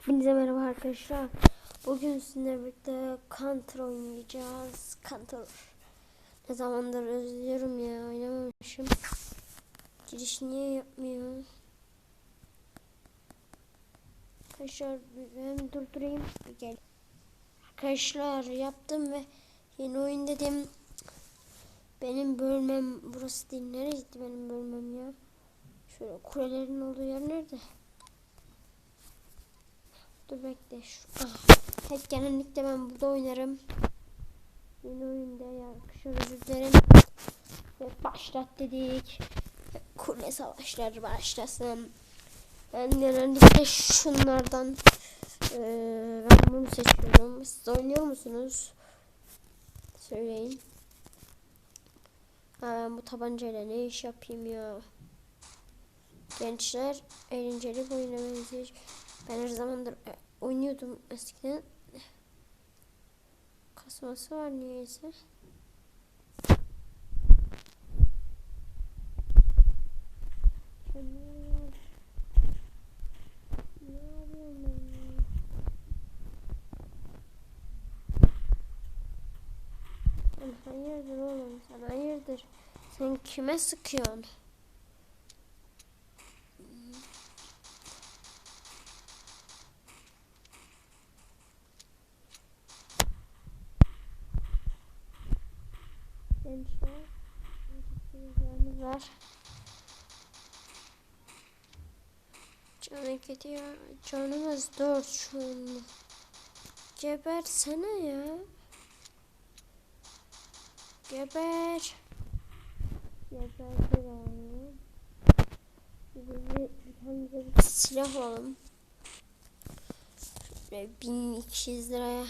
Hepinize merhaba arkadaşlar. Bugün sizinle birlikte Counter oynayacağız. Counter. Ne zamandır özlüyorum ya oynamamışım. Giriş niye yapmıyor? Arkadaşlar ben durdurayım. Bir Gel. Arkadaşlar yaptım ve yeni oyun dedim. Benim bölmem burası değil. Nereydi benim bölmem ya? Şöyle kulelerin olduğu yer nerede? Dur bekle. Şu, ah. Hep genellikle ben burada oynarım. Yeni oyunda ya. Şöyle özür dilerim. Ve başlat dedik. Kule savaşları başlasın. Ben genellikle şunlardan ben bunu seçiyorum. Siz oynuyor musunuz? Söyleyin. Ha, ben bu tabancayla ne iş yapayım ya? Gençler eğlenceli bir oyuna. Ben her zamandır e, oynuyordum eskiden. Kasması var niyeyse. Hayırdır oğlum sen hayırdır? Sen kime sıkıyorsun? Gençler, bilgisayarımız var. Canı gidiyor. Canımız dört şu an. Gebersene ya. Geber. Geberdi yani. Bize bir tane de bir silah alalım. Şöyle 1200 liraya.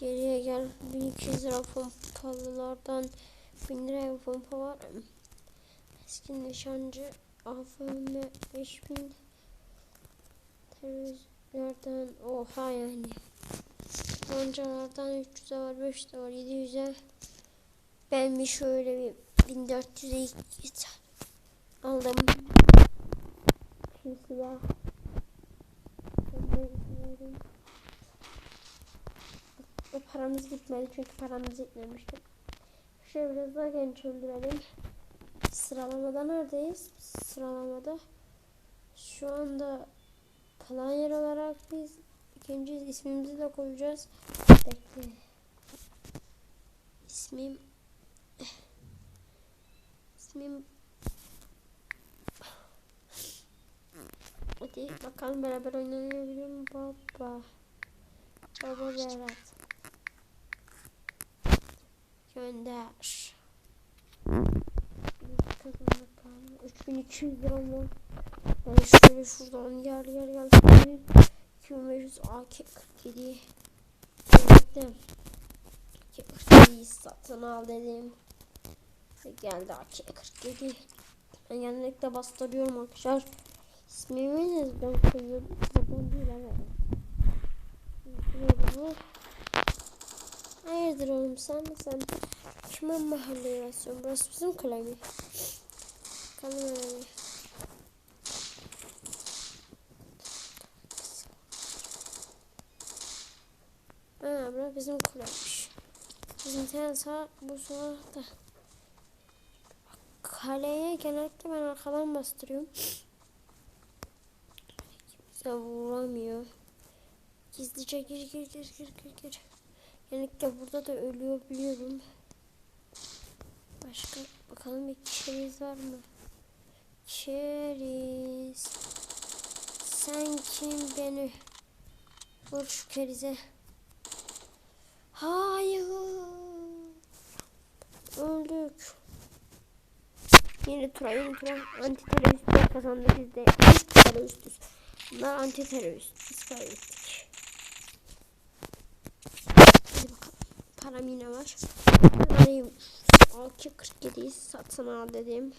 Geriye gel 1200 lira pompalılardan 1000 liraya pompa var. Eski nişancı AFM 5000 teröristlerden oha yani. Tabancalardan 300'e var 500'e var 700'e. Ben bir şöyle bir 1400'e aldım. Şimdi silah. Ben de istiyorum. Ve paramız gitmedi çünkü paramız gitmemişti. Şöyle biraz daha genç öldürelim. Sıralamada neredeyiz? Sıralamada. Şu anda player olarak biz ikinci ismimizi de koyacağız. Bekle. İsmim İsmim Hadi bakalım beraber oynanabiliyor mu? Baba. Baba Berat. Gönder. Biz kazandık paramı. 3200 lira mı? Ben şöyle şuradan gel gel gel. 2500 AK 47. Bekledim. AK 47 satın al dedim. Geldi AK 47. Ben genellikle bastırıyorum arkadaşlar. İsmimi ben koyuyorum. Zaten değil ama. Böyle. Hayırdır oğlum sen sen kime mahalleye basıyorsun? Burası bizim kale mi? Bakalım öyle bir. Ha bura bizim kuleymiş. Bizim sen sağ bu sokakta. Kaleye genellikle ben arkadan bastırıyorum. Kimse vuramıyor. Gizlice gir gir gir gir gir gir. Genellikle burada da ölüyor biliyorum. Başka bakalım bir keriz var mı? Keriz. Sen kim beni? Vur şu kerize. Hayır. Öldük. Yeni tura yeni tura anti teröristler kazandı biz de anti teröristiz. Bunlar anti terörist. Biz kaybettik. Hadi bakalım. Param yine var. Parayı 647'yi satın al dedim.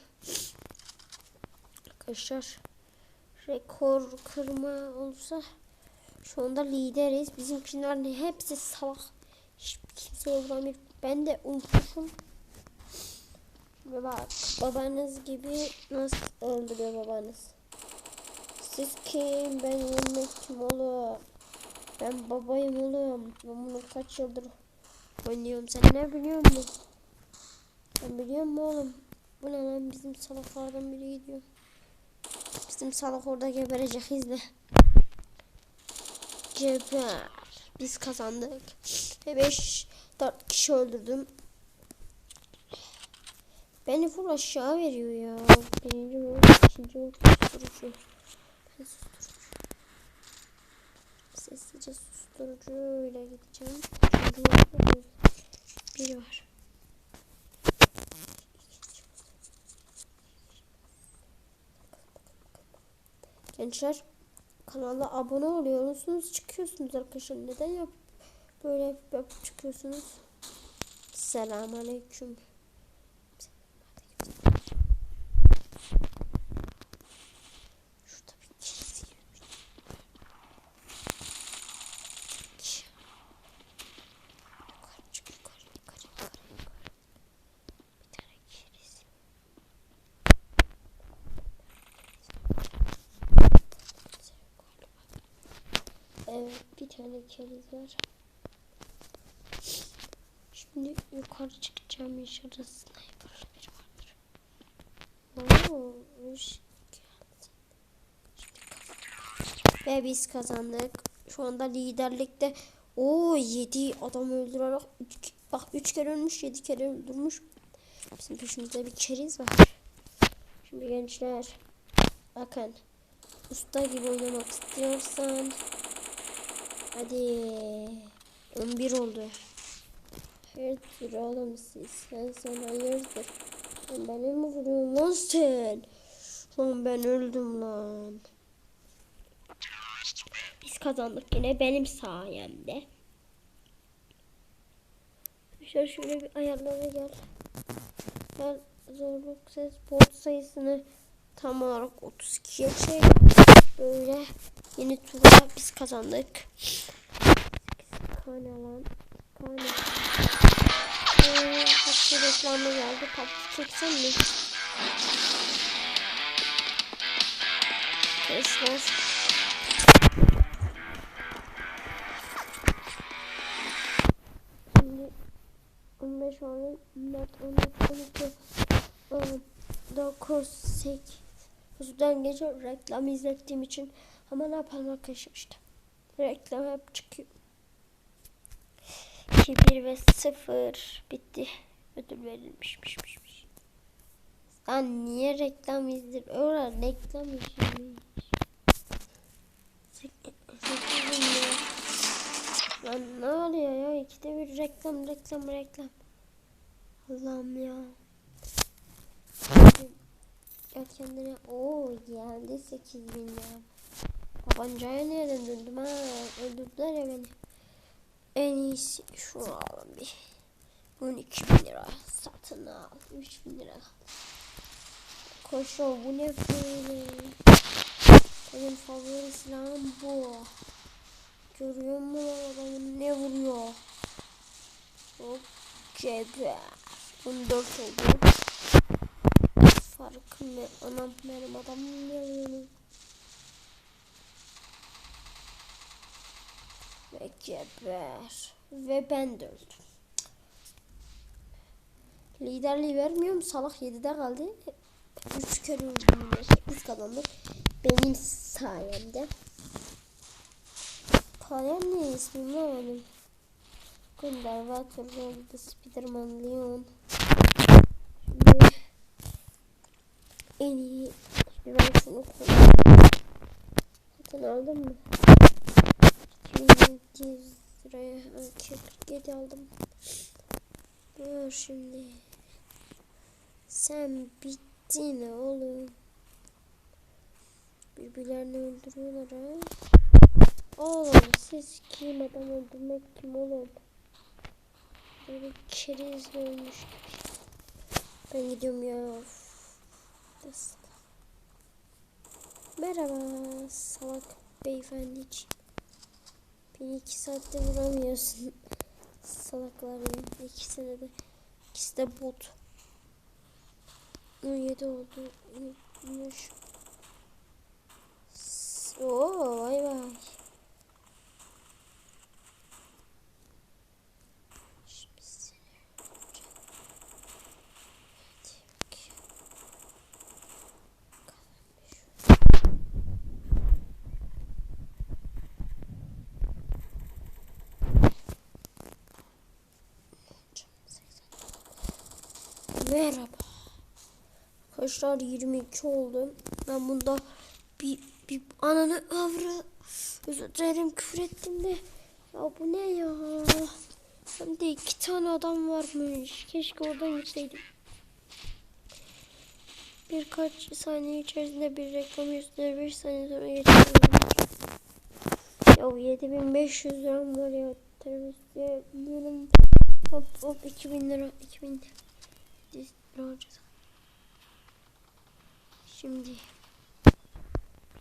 Arkadaşlar rekor kırma olursa şu anda lideriz. Bizimkilerin hepsi salak. Hiç kimseye vuramıyor. Ben de unutmuşum. Ve bak babanız gibi nasıl öldürüyor babanız. Siz kim? Ben yemek kim oğlum? Ben babayım oğlum. Ben bunu kaç yıldır oynuyorum. Sen ne biliyor musun? Ben biliyor musun oğlum? Bu ne lan bizim salaklardan biri gidiyor. Bizim salak orada geberecek izle. Geber. Biz kazandık. Ve 5 4 kişi öldürdüm. Beni full aşağı veriyor ya. Birinci mi? ikinci mi? Susturucu. Ben susturucu. Sessizce susturucuyla gideceğim. Biri var. Gençler kanala abone oluyorsunuz çıkıyorsunuz arkadaşlar. Neden yap böyle yapıp çıkıyorsunuz? Selamünaleyküm şurada bir keriz yürümüş. yukarı çık yukarı yukarı yukarı yukarı bir tane keriz Evet bir var. Şimdi yukarı çıkacağım inşallah sniper biri vardır. Oo, hoş. Ve biz kazandık. Şu anda liderlikte o 7 adam öldürerek bak 3 kere ölmüş 7 kere öldürmüş. Bizim peşimizde bir keriz var. Şimdi gençler bakın usta gibi oynamak istiyorsan hadi 11 oldu. Hayırdır oğlum siz? Sen sen hayırdır? Lan beni mi vuruyorsun sen? Lan ben öldüm lan. Biz kazandık yine benim sayemde. Şöyle şöyle bir ayarlara gel. Ben zorluk ses bot sayısını tam olarak 32'ye çek. Böyle yeni tura biz kazandık. Kane lan. Kane. Ee, PUBG reklamı geldi. PUBG çeksen mi? Arkadaşlar. Şimdi 15 oldu. 14, 13, 12, 9, 8. Sudan gece reklam izlettiğim için ama ne yapalım arkadaşlar işte. Reklam hep çıkıyor. 2, 1 ve 0 bitti. Ödül verilmişmiş. Lan niye reklam izler? Öyle reklam izlemiş. Lan ne oluyor ya? İkide bir reklam reklam reklam. Allah'ım ya. Gel kendine. Oo geldi 8000 lira. Tabancaya nereden döndüm ha? Öldürdüler ya beni. En iyisi şunu alalım bir. 12 bin lira satın al. 3 bin lira. Koşo bu ne böyle? Benim favori silahım bu. Görüyor musun adamın ne vuruyor? Hop cebe. 14 oldu. Farkım ne? Anam benim adamım ne vuruyor? Ve geber. Ve ben de öldüm. Liderliği vermiyorum. Salak 7'de kaldı. 3 kere öldüm. Biz kazandık. Benim sayemde. Kalem ne ismim ne benim? Conservator oldu. Spiderman Leon. Şimdi en iyi. Satın aldın mı? 2700 liraya 47 aldım. Dur şimdi. Sen bittin oğlum. Birbirlerini öldürüyorlar ha. Oğlum siz kim adam öldürmek kim oğlum? Böyle keriz ölmüş gibi. Ben gidiyorum ya. Merhaba salak beyefendiciğim. İki saatte vuramıyorsun. Salaklar ya. İkisine de. İkisi de bot. 17 oldu. 70. Oo vay vay. Merhaba. Arkadaşlar 22 oldu. Ben bunda bir, bir ananı avra özür dilerim küfür ettim de. Ya bu ne ya? Hem de iki tane adam varmış. Keşke oradan gitseydim. Birkaç saniye içerisinde bir reklam üstüne bir saniye sonra geçiyorum. Ya 7500 liram var ya. Teröriste diyelim. Hop hop 2000 lira 2000 lira harcadım. Şimdi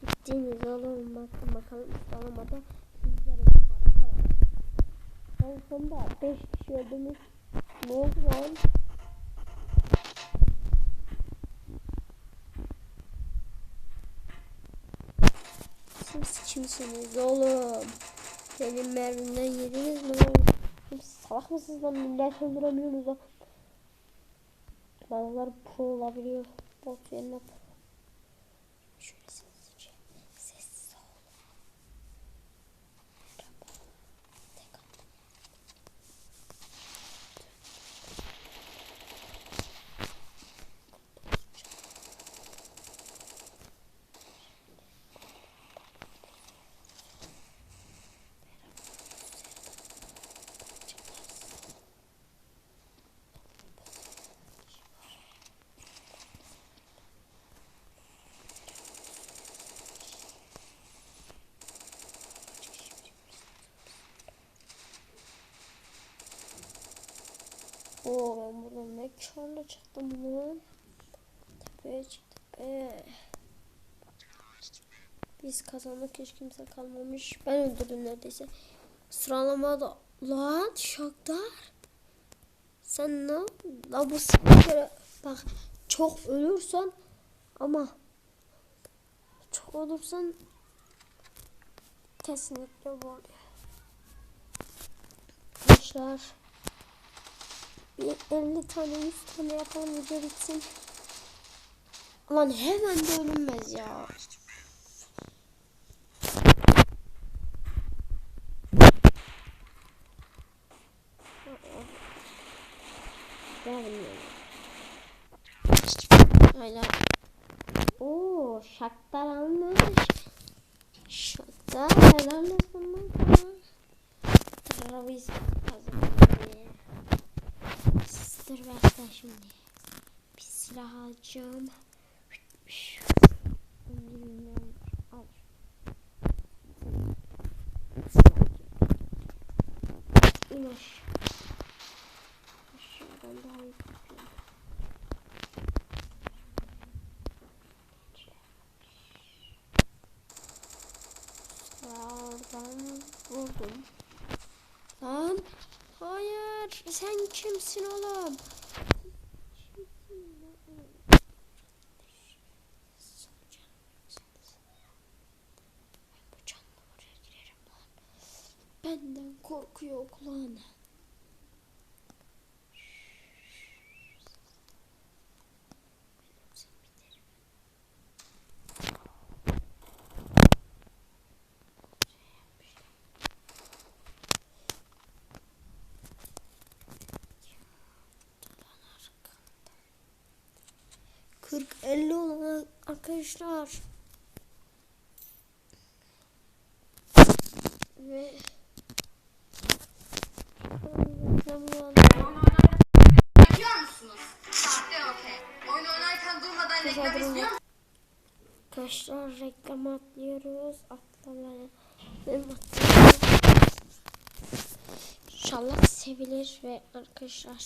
gittiğiniz alalım bakın bakalım alamada yarım para var. En sonunda 5 kişi öldünüz. Ne oldu lan? Siz kimsiniz oğlum? Benim mermimden yediniz mi? Siz Salak mısınız lan? Millet öldüremiyorsunuz lan. Bazıları pro olabiliyor. Bot yerine pro. Şöyle sessizce. Sessiz ol. Merhaba. Tek at. Oo ben buradan ne karla çıktım lan. Tepeye çıktım be. Biz kazandık hiç kimse kalmamış. Ben öldürdüm neredeyse. Sıralamada lan şaktar. Sen ne? La bu kere bak çok ölürsen ama çok olursan kesinlikle bu oluyor. Arkadaşlar 50 tane 100 tane yapalım video bitsin. Lan hemen de ölünmez ya. Vermiyorum. Hala. Oo, şaktar almış. Şaktar helal olsun sana. Terörist kazandı. Dur bekle şimdi. Bir silah alacağım. Bilmiyorum. Al. Aşağıdan daha iyi tutuyorum. Sağdan vurdum. Lan hayır kimsin oğlum? Lan. Benden korkuyor kulağına. Kırk elli olan arkadaşlar. Ve reklamı Biliyor musunuz? Sahte okey. Oyun oynarken durmadan reklam Kızartma. izliyor Arkadaşlar reklam atlıyoruz. Atlamayın. İnşallah sevilir ve arkadaşlar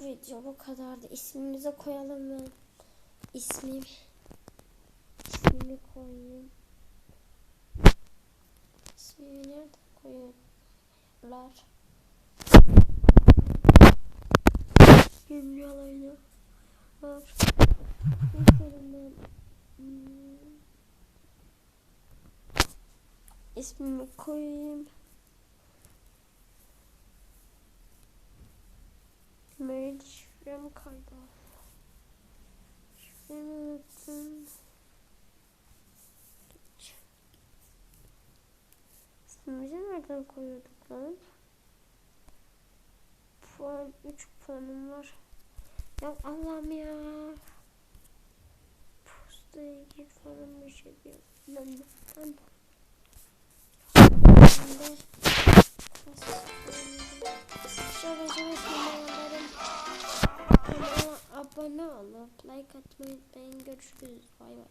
ve video bu kadardı. İsmimize koyalım ben. İsmim ismimi koyayım. İsmimi nerede koyuyorlar? Yalayını var. Üzerinden hmm, ismimi koyayım. Mail şifrem kaydı. Şifremi unuttum. İsmimizi nereden koyuyorduk lan? puan 3 puanım var. Ya Allah'ım ya. Postaya git falan bir şey diyor. Ben de. Şöyle şöyle. Kanala abone olup like atmayı unutmayın. Görüşürüz. Bay bay.